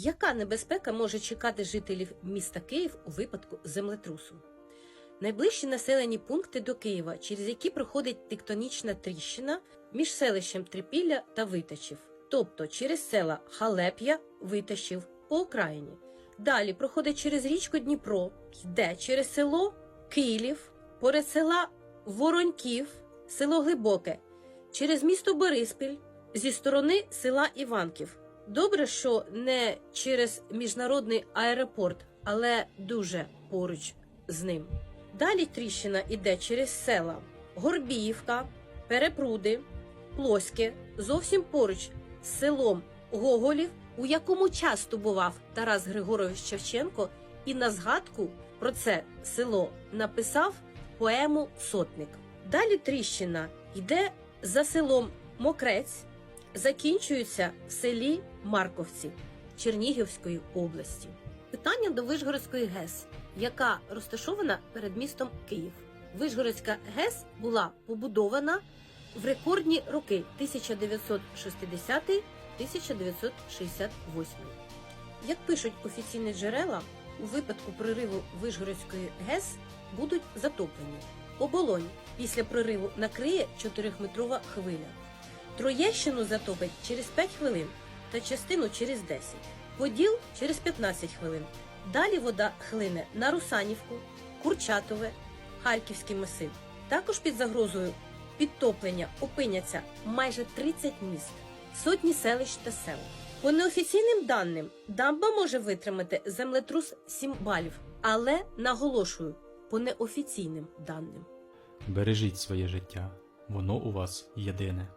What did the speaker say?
Яка небезпека може чекати жителів міста Київ у випадку землетрусу? Найближчі населені пункти до Києва, через які проходить тектонічна тріщина між селищем Трипілля та Витачів, тобто через села Халеп'я, Витачів по окраїні. Далі проходить через річку Дніпро, йде через село Київ, поряд села Вороньків, село Глибоке, через місто Бориспіль зі сторони села Іванків. Добре, що не через міжнародний аеропорт, але дуже поруч з ним. Далі тріщина іде через села Горбіївка, Перепруди, Плоське, зовсім поруч з селом Гоголів, у якому часто бував Тарас Григорович Шевченко, і на згадку про це село написав поему Сотник. Далі тріщина йде за селом Мокрець, закінчується в селі Марковці Чернігівської області. Питання до Вишгородської ГЕС, яка розташована перед містом Київ. Вишгородська ГЕС була побудована в рекордні роки 1960-1968. Як пишуть офіційні джерела, у випадку прориву Вишгородської ГЕС будуть затоплені. Оболонь після прориву накриє 4-метрова хвиля. Троєщину затопить через 5 хвилин та частину через 10. Поділ через 15 хвилин. Далі вода хлине на Русанівку, Курчатове, Харківський масив. Також під загрозою підтоплення опиняться майже 30 міст, сотні селищ та сел. По неофіційним даним, дамба може витримати землетрус 7 балів, але наголошую, по неофіційним даним. Бережіть своє життя, воно у вас єдине.